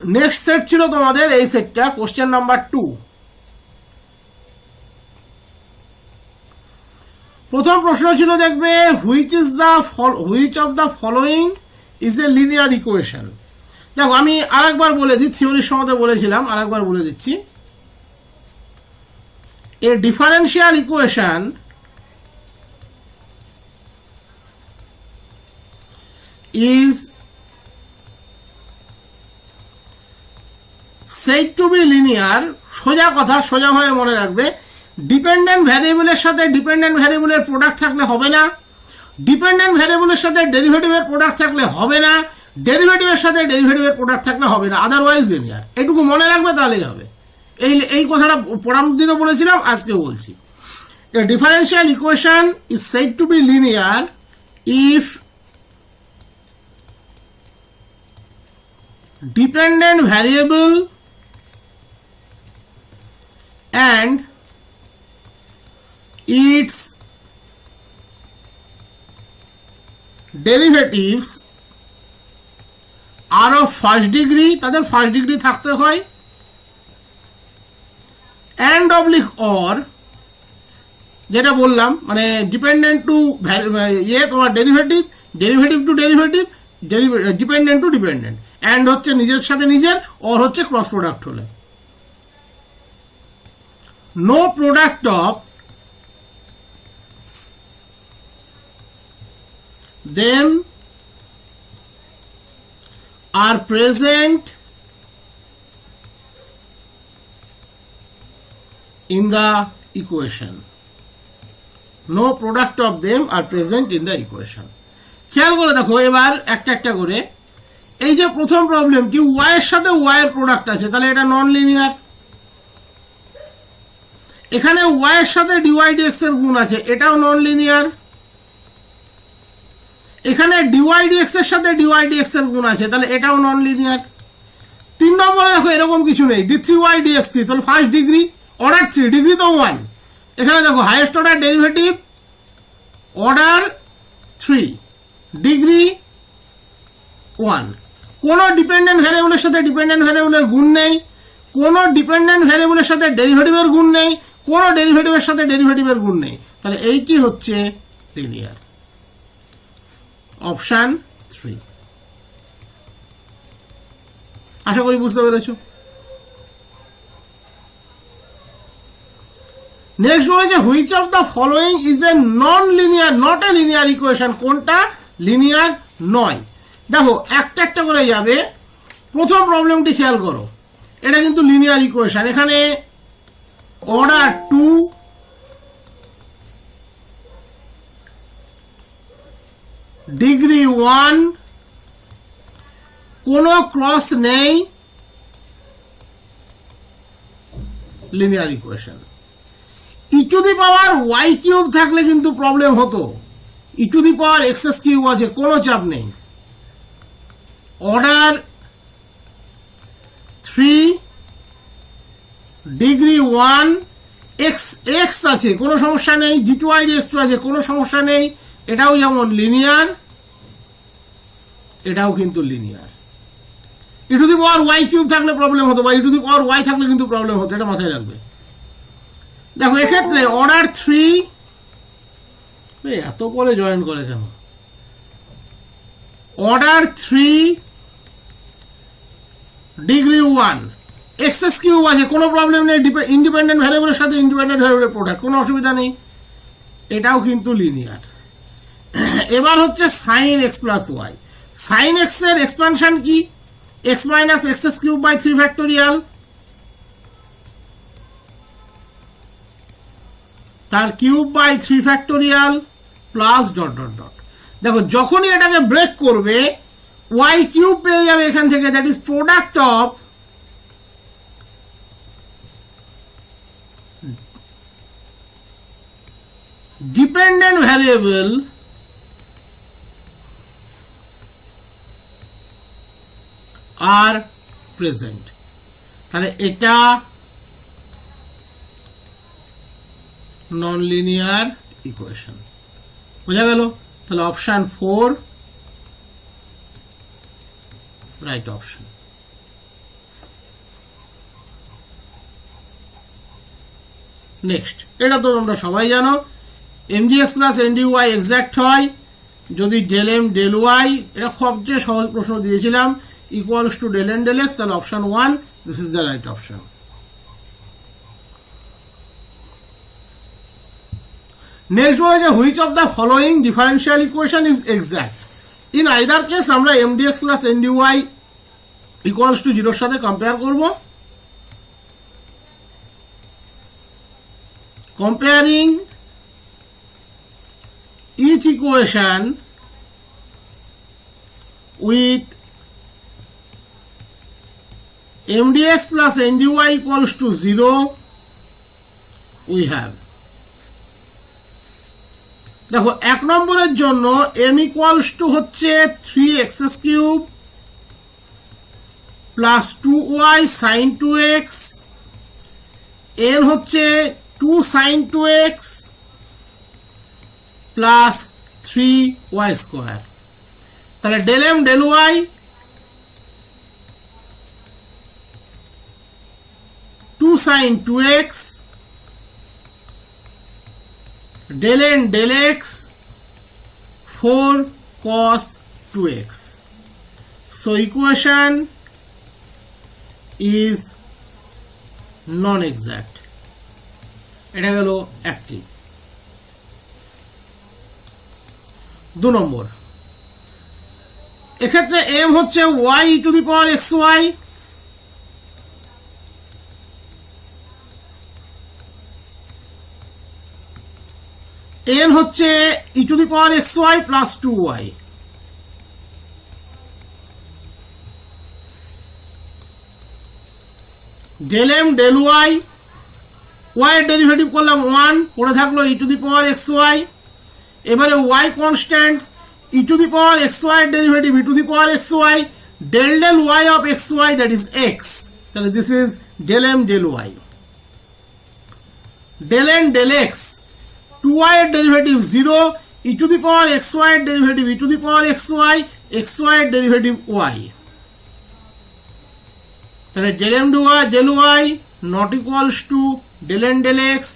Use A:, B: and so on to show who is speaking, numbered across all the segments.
A: Next set ছিল তোমাদের এই সেটটা কোশ্চেন নাম্বার টু প্রথম প্রশ্ন ছিল দেখবে which is the which of the following is a linear equation দেখো, আমি আরেকবার বলে দিই থিওরির সময় বলেছিলাম, আরেকবার বলে দিচ্ছি। A differential equation is said to be linear সোজা কথা সোজাভাবে মনে রাখবে। ডিপেন্ডেন্ট ভ্যারিয়েবলের সাথে ডিপেন্ডেন্ট ভ্যারিয়েবলের প্রোডাক্ট থাকলে হবে না। ডিপেন্ডেন্ট ভ্যারিয়েবলের সাথে ডেরিভেটিভের প্রোডাক্ট থাকলে হবে না। ডেরিভেটিভের সাথে ডেরিভেটিভের প্রোডাক্ট থাকলে হবে না। আদারওয়াইজ লিনিয়ার এটুকু মনে রাখবে তাহলেই হবে। এই এই কথাটা দিনও বলেছিলাম আজকে বলছি। Differential equation is said to be linear if dependent variable and its derivatives are of first degree, তাদের ফার্স্ট ডিগ্রি থাকতে হয় অ্যান্ড অবলিক অর যেটা বললাম মানে ডিপেন্ডেন্ট টু ইয়ে তোমার derivative derivative to derivative dependent to dependent and হচ্ছে নিজের সাথে নিজের অর হচ্ছে ক্রস প্রোডাক্ট হলে। No product of them are present in the equation. No product of them are present in the equation. খেয়াল করে দেখো, এবার একটা একটা করে এই যে প্রথম প্রবলেম কি ওয়াই এর সাথে ওয়াই এর প্রোডাক্ট আছে, তাহলে এটা নন লিনিয়ার এখানে ওয়াই এর সাথে ডিওয়াই ডিএক্স এর গুণ আছে, এটাও নন লিনিয়ার এখানে ডিওয়াই ডিএক্স এর সাথে ডিওয়াই ডিএক্স এর গুণ আছে, তাহলে এটাও নন লিনিয়ার তিন নম্বরে দেখো, এরকম কিছু নেই d three y dx three, তাহলে first degree order three degree তো ওয়ান এখানে দেখো highest order derivative order three degree one কোনো ডিপেন্ডেন্ট ভ্যারিয়েবলের সাথে ডিপেন্ডেন্ট ভ্যারিয়েবলের গুণ নেই, কোনো ডিপেন্ডেন্ট ভ্যারিয়েবলের সাথে ডেরিভেটিভের গুণ নেই কোনো ডেরিভেটিভের সাথে ডেরিভেটিভের গুণ নেই। তাহলে এইটি হচ্ছে লিনিয়ার অপশান থ্রি আশা করি বুঝতে পেরেছ। নেক্সট বলেছে which of the following is a non linear not a linear equation কোনটা? লিনিয়ার নয়। দেখো, একটা একটা করে যাবে। প্রথম প্রবলেমটি খেয়াল করো। এটা কিন্তু লিনিয়ার ইকুয়েশন এখানে অর্ডার টু। Degree one. কোনো ক্রস নেই। Linear equation. E to the power y cube থাকলে কিন্তু প্রবলেম হতো। E to the power x's cube আছে, কোনো চাপ নেই। Order three degree one x x আছে, কোনো সমস্যা নেই g two i x two আছে, কোনো সমস্যা নেই, এটাও যেমন লিনিয়ার এটাও কিন্তু linear e to the power y cube থাকলে প্রবলেম হতো, বা ই টু পাওয়ার ওয়াই থাকলে কিন্তু প্রবলেম হতো, এটা মাথায় রাখবে। দেখো, এক্ষেত্রে অর্ডার থ্রি এত করে জয়েন করে কেন? Order three degree one x's cube আছে, কোনো প্রবলেম নেই ইন্ডিপেন্ডেন্ট ভ্যারিয়েবলের সাথে ইন্ডিপেন্ডেন্ট ভ্যারিয়েবলের প্রোডাক্ট কোনো অসুবিধা নেই। এটাও কিন্তু লিনিয়ার এবার হচ্ছে sine x plus y sine এক্সের এক্সপানশন কি? X minus x's cube by three factorial তার cube by three factorial plus dot dot dot দেখো, যখনই এটাকে ব্রেক করবে ওয়াই কিউব পেয়ে যাবে এখান থেকে that is product of dependent variable আর প্রেজেন্ট তাহলে এটা নন লিনিয়ার ইকুয়েশন বোঝা গেল? তাহলে option four right option next এটা তো তোমরা সবাই জানো। এমজিএক্স প্লাস এনডিওয়াই এক্স্যাক্ট হয়। যদি ডেল এম ডেল ওয়াই এটা সবচেয়ে সহজ প্রশ্ন দিয়েছিলাম equals to del N del X তাহলে option one this is the right option next বলেছে which of the following differential equation is exact in either case আমরা MDX plus NDY equals to জিরোর সাথে কম্পেয়ার করব। Comparing equation with mdx plus ndy equals to 0 we have. দেখো, এক নম্বরের জন্য m equals to হচ্ছে three x cube plus two y sine two x n হচ্ছে two sine two x plus three y square তাহলে del m del y two sine two x del n, del x 4 cos 2x so, equation is non exact এটা গেল একটি। দু নম্বর। এক্ষেত্রে m হচ্ছে y to the power x y n হচ্ছে e to the power x y plus two y del m del y y derivative করলাম one পড়ে থাকল e to the power x y এবারে y constant e to the power x y derivative e to the power x y del y of x y that is x তাহলে this is m del y del n del x two y এর derivative zero e to the power x y এর derivative the power x y x y এর derivative y তাহলে del m do y del y not equals to del n del x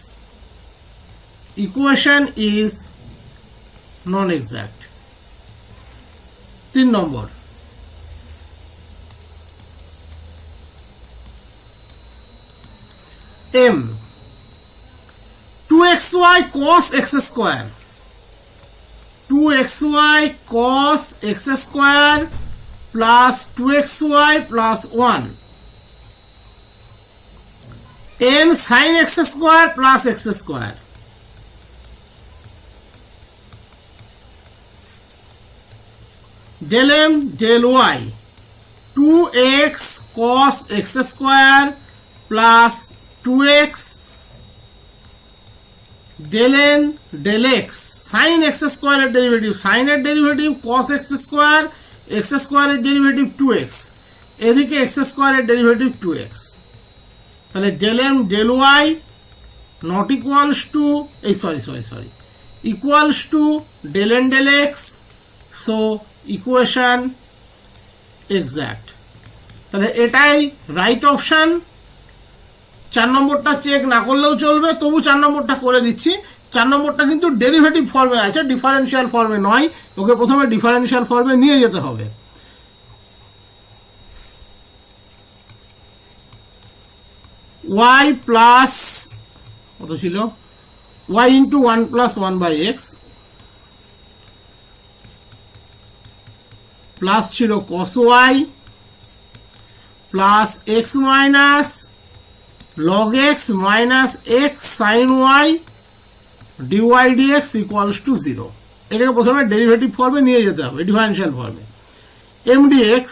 A: equation is non exact তিন নম্বর m 2xy cos x square 2xy cos x square plus 2xy plus 1 n sin x square plus x square del m, del y 2x cos x square plus 2x del n, del x. Sin x স্কোয়ারের derivative এর derivative cos x square x স্কোয়ারের derivative 2x এদিকে x স্কোয়ারের derivative 2x তাহলে del m, del y not equals to এই sorry sorry sorry equals to del n del x. So equation exact তাহলে এটাই right option চার নম্বরটা check না করলেও চলবে, তবু চার নম্বরটা করে দিচ্ছি। চার নম্বরটা কিন্তু ডেরিভেটিভ ফর্মে আছে ডিফারেন্সিয়াল ফর্মে নয়। ওকে প্রথমে ডিফারেন্সিয়াল ফর্মে নিয়ে যেতে হবে। ওয়াই প্লাস কত ছিল? Y into one plus one by x plus ছিল cos y plus x minus log x minus x sin y dy dx equals to 0 এটাকে প্রথমে ডেরিভেটিভ ফর্মে নিয়ে যেতে হবে ডিফারেন্সিয়াল ফর্মে mdx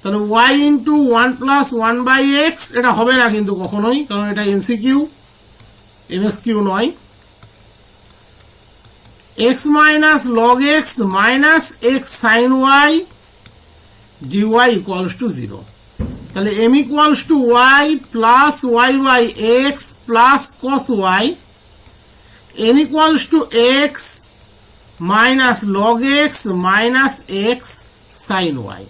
A: তাহলে y into one plus one by x এটা হবে না কিন্তু কখনোই, কারণ এটা এমসিকিউ এমএসকিউ নয়। X minus log x minus x sine y dy equals to zero তাহলে m equals to y plus y by x plus cos y n equals to x minus log x minus x sine y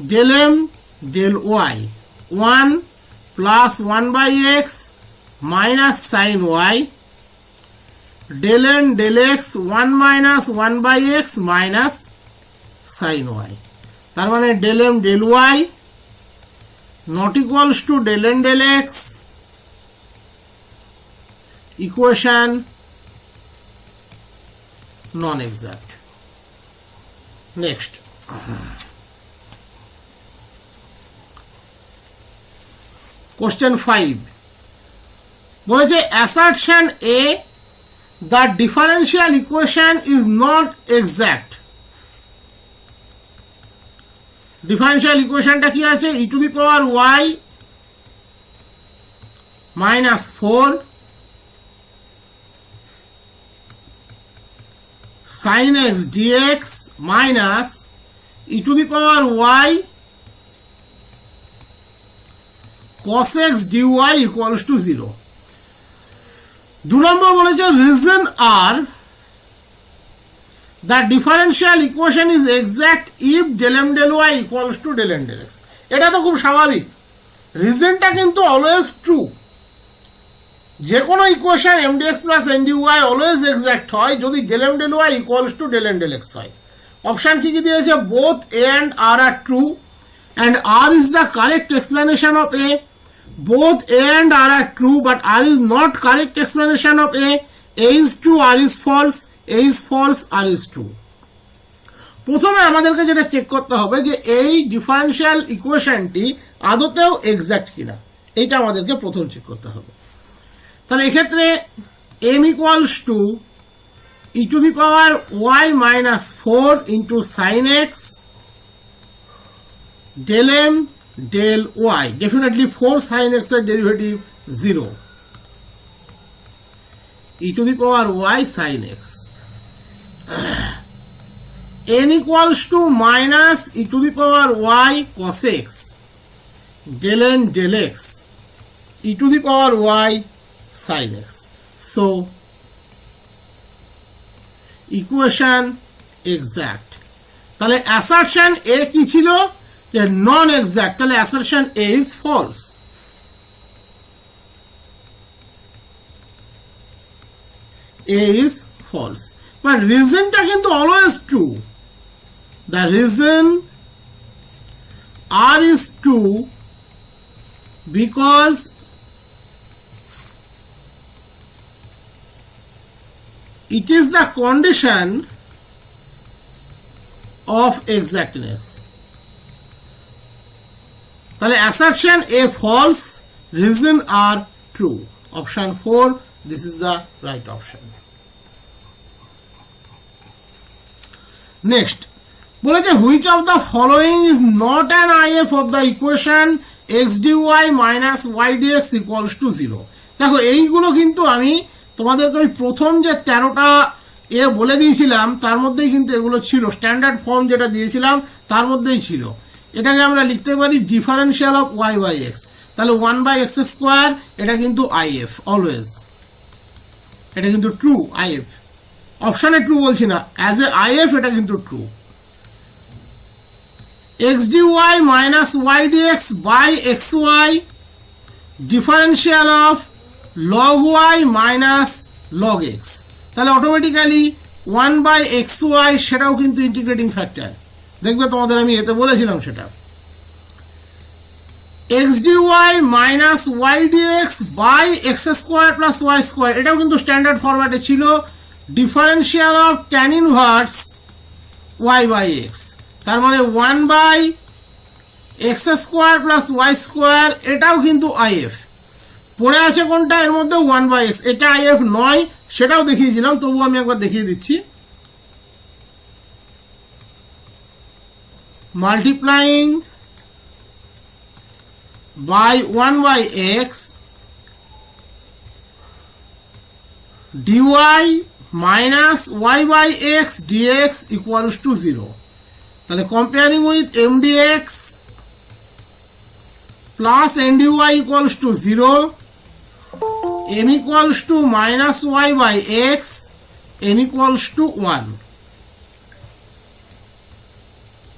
A: del m, del y. 1 plus 1 by x minus sine y del n del x one minus one by x minus sine y তার মানে del m del y not equals to del n del x equation non exact next question five বলেছে assertion a the differential equation is not exact differential ইকুয়েশনটা কি আছে? E to the power y minus four sin x dx minus e to the power y cos x dy equals to 0 দু নম্বর বলেছে reason r the differential equation is exact if del m del y equals to del m del x এটা তো খুব স্বাভাবিক। রিজনটা কিন্তু always true যে কোনো equation m d plus n d y always exact হয়, যদি del M del Y equals to del N del x হয়। অপশন কি কি দিয়েছে? Both a and r are true and r is the correct explanation of a both a and r are true, but r is not correct explanation of a. A is true, r is false. A is false, r is true. প্রথমে আমাদেরকে যেটা check করতে হবে যে এই differential ইকুয়েশনটি আদতেও exact কিনা। এইটা আমাদেরকে প্রথম চেক করতে হবে। তাহলে এক্ষেত্রে m equals to e to the power y minus four into sine x del m del y definitely 4 sin x এর derivative 0 e to the power y sin x n equals to minus e to the power y cos x del n del x e to the power y sin x so equation exact তাহলে assertion এ কি ছিল যে non exact তাহলে assertion a is false a is false but রিজনটা কিন্তু always true the reason r is true because it is the condition of exactness. তাহলে assertion a false reason r true option four this is the right option next বলেছে which of the following is not an I F of the equation x d y minus y d X equals to zero দেখো, এইগুলো কিন্তু আমি তোমাদেরকে ওই প্রথম যে তেরোটা এ বলে দিয়েছিলাম, তার মধ্যেই কিন্তু এগুলো ছিল। স্ট্যান্ডার্ড ফর্ম যেটা দিয়েছিলাম, তার মধ্যেই ছিল। এটাকে আমরা লিখতে পারি differential of y by x তাহলে ওয়ান বাই এক্স স্কোয়ার এটা কিন্তু আইএফ অলওয়েজ এটা কিন্তু ট্রু আইএফ অপশানে ট্রু বলছি না অ্যাজ এ আইএফ এটা কিন্তু true x d y minus y d x by x y differential of log y minus log x তাহলে automatically one by x y সেটাও কিন্তু ইন্টিগ্রেটিং ফ্যাক্টর দেখবে তোমাদের আমি এতে বলেছিলাম সেটা। X d y minus y d x by x square plus y square এটাও কিন্তু স্ট্যান্ডার্ড ফরম্যাটে ছিল। Differential of tan inverse y by x তার মানে one by x square plus y square এটাও কিন্তু আইএফ পড়ে আছে কোনটা? এর মধ্যে ওয়ান বাই এক্স এটা আইএফ নয়, সেটাও দেখিয়েছিলাম তবু আমি একবার দেখিয়ে দিচ্ছি। Multiplying by 1 by x dy minus y by x dx equals to 0 তাহলে comparing with mdx plus ndy equals to 0 m equals to minus y by x n equals to 1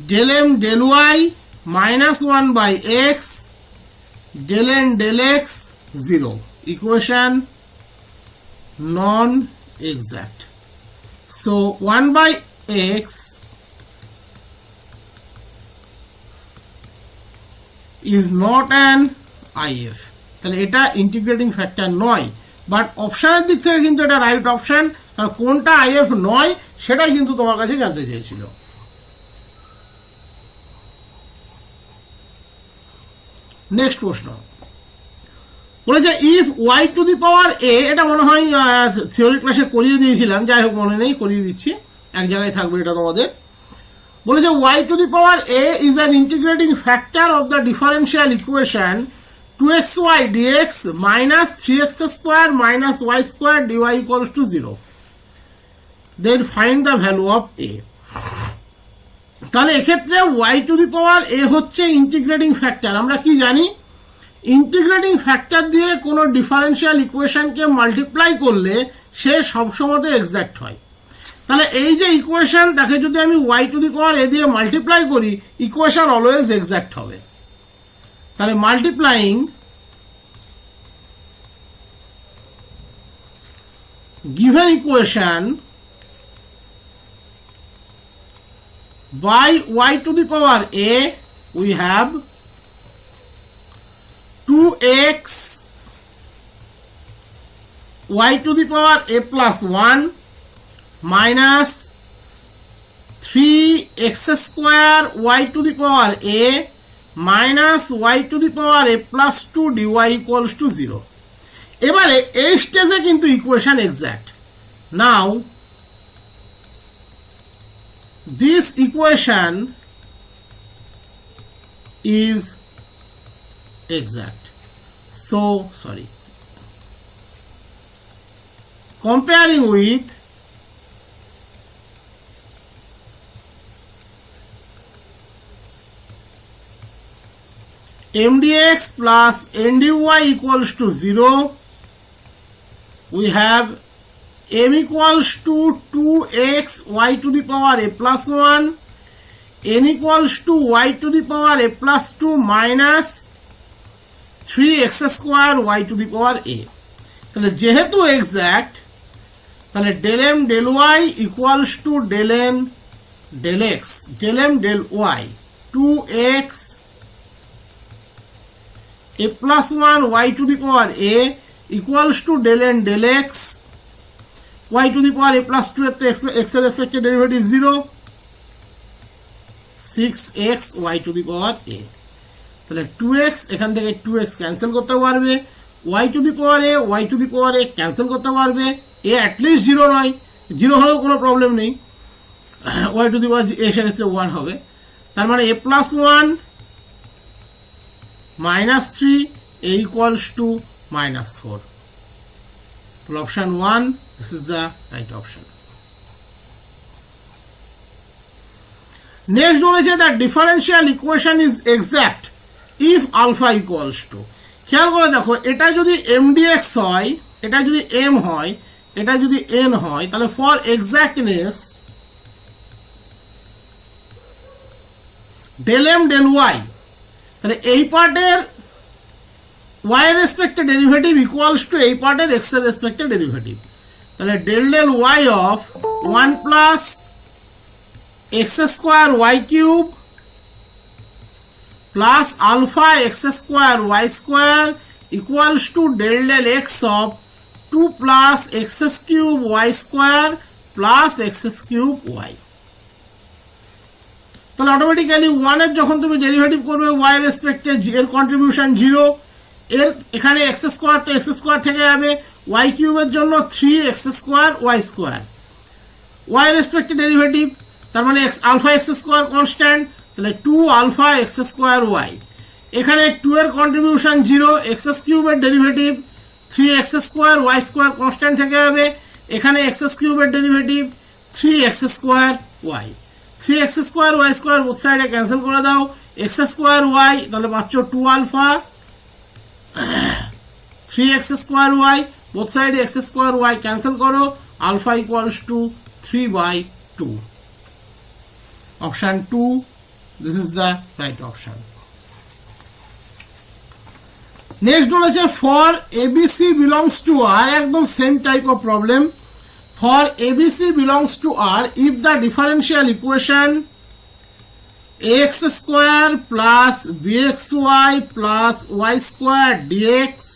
A: del m del y minus 1 by x del n del x 0 equation non exact so 1 by x is not an if তাহলে এটা integrating factor নয়। But অপশানের দিক থেকে কিন্তু এটা right option কারণ কোনটা আইএফ নয়, সেটাই কিন্তু তোমার কাছে জানতে চেয়েছিল। নেক্সট প্রশ্ন। বলেছে if y to the power a এটা মনে হয় থিওরি ক্লাসে করিয়ে দিয়েছিলাম, যাই হোক মনে নেই, করিয়ে দিচ্ছি, এক জায়গায় থাকবে এটা তোমাদের। বলেছে y to the power a is an integrating factor of the differential equation two x y dx minus three x square minus y square dy equals to zero then find the value of a তাহলে এক্ষেত্রে y to the power a হচ্ছে integrating factor আমরা কি জানি? Integrating factor দিয়ে কোনো differential ইকুয়েশনকে multiply করলে সে সবসময় এক্স্যাক্ট হয়। তাহলে এই যে ইকুয়েশন তাকে যদি আমি y to the power a দিয়ে মাল্টিপ্লাই করি ইকুয়েশন অলওয়েজ এক্স্যাক্ট হবে। তাহলে multiplying given equation by y to the power a we have 2x y to the power a plus 1 minus 3x square y to the power a minus y to the power a plus 2 dy equals to 0 এবারে এই স্টেজে কিন্তু equation exact now this equation is exact. So sorry. Comparing with mdx plus ndy equals to 0 we have m equals to 2x y to the power a plus 1 n equals to y to the power a plus 2 minus 3x square y to the power a তাহলে যেহেতু exact তাহলে del m del y equals to del n del x del m del y two x a plus 1 y to the power a equals to del n del x y to the power a plus 2 এর তো x x রেসপেক্টে derivative 0 6x y to the power a তাহলে 2x এখান থেকে 2x cancel করতে পারবে y to the power a y to the power a cancel করতে পারবে a at least 0 নয় 0 হলেও কোনো প্রবলেম নেই y to the power a সেক্ষেত্রে 1 হবে তার মানে a plus 1 minus 3 a equals to minus 4 so option 1 this is the right option next বলেছে that differential equation is exact if alpha equals to খেয়াল করে দেখো এটা যদি mdx হয় এটা যদি m হয় এটা যদি n হয় তাহলে for exactness del m del y তাহলে এই পার্টের y এর রেসপেক্টে ডেরিভেটিভ ইকুয়ালস টু এই পার্টের x এর রেসপেক্টে ডেরিভেটিভ তাহলে del del y of 1 plus x square y cube plus alpha x square y square equals to del del x of two plus x cube y square plus x cube y তাহলে automatically ওয়ানের যখন তুমি derivative করবে Y রেসপেক্টে এর contribution zero এর এখানে x square তো x square থেকে যাবে ওয়াই কিউবের জন্য three x square y square y রেসপেক্টে derivative তার মানে x alpha x square constant তাহলে two alpha x square y এখানে টু এর কন্ট্রিবিউশন জিরো এক্স কিউবের derivative three x square y square constant থেকে যাবে, এখানে এক্স কিউবের derivative three x square y three x square y square both সাইডে cancel করে দাও এক্স স্কোয়ার ওয়াই তাহলে পাচ্ছ two alpha three x square y both সাইডে এক্স স্কোয়ার ওয়াই ক্যান্সেল করো alpha equals to three by two option two this is the right option next বলেছে for ABC belongs to r একদম same type of problem for ABC belongs to r if the differential equation x square plus bx y plus y square dx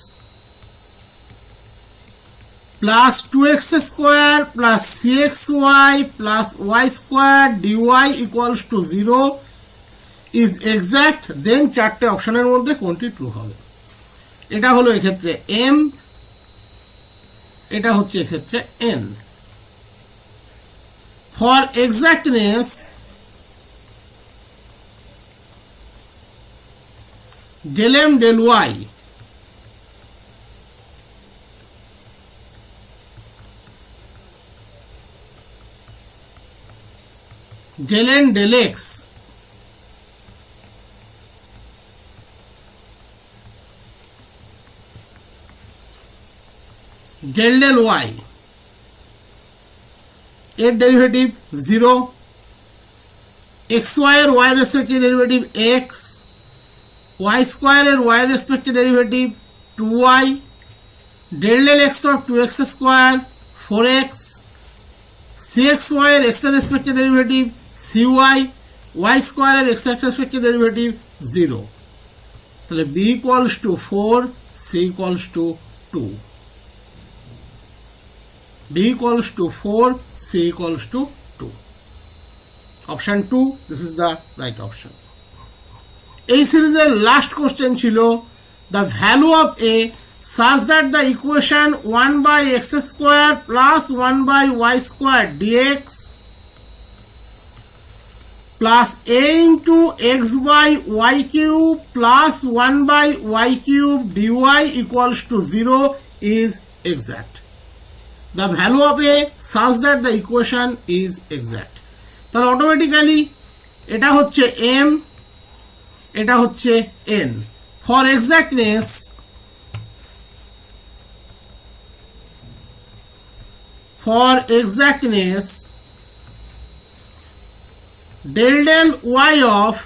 A: plus two x square plus c x y plus y square dy equals to zero is exact then চারটে অপশনের মধ্যে কোনটি true হবে? এটা হলো এক্ষেত্রে M এটা হচ্ছে এক্ষেত্রে N for exactness del m del y x del del y এর ডেরিভেটিভ জিরো। এক্স ওয়াই এর y respective derivative x. y square এর y এর রেসপেক্টে derivative 2y del del x of 2x square 4x cxy এর x এর রেসপেক্টে derivative cy, y square এর x এর derivative 0 তাহলে b equals to 4 c equals to 2 b equals to 4 c equals to 2 option 2 this is the right option এই সিরিজের last question ছিল the value of a such that the equation one by x square plus one by y square dx plus a into x by y cube plus one by y cube dy equals to zero is exact the value of a such that the equation is exact তাহলে automatically এটা হচ্ছে M এটা হচ্ছে N for exactness for exactness del del y of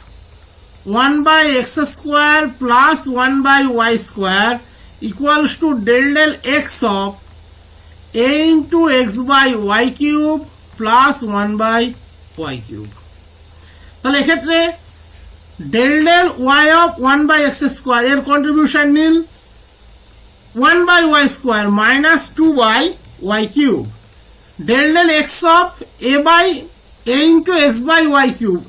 A: 1 by x square plus 1 by y square equals to del del x of a into x by y cube plus 1 by y cube. তাহলে এক্ষেত্রে del del y of one by x square এর contribution nil one by y square minus two by y cube del del x of a by a into x by y cube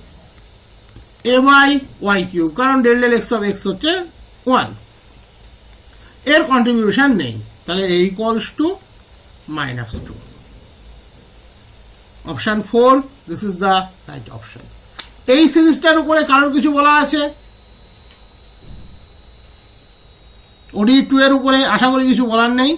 A: a by y cube কারণ del del x of x হচ্ছে ওয়ানের contribution নেই। তাহলে a equals to minus two option four this is the right option এই সিরিজটার উপরে কারোর কিছু বলার আছে? ওডি টু এর উপরে আশা করি কিছু বলার নেই।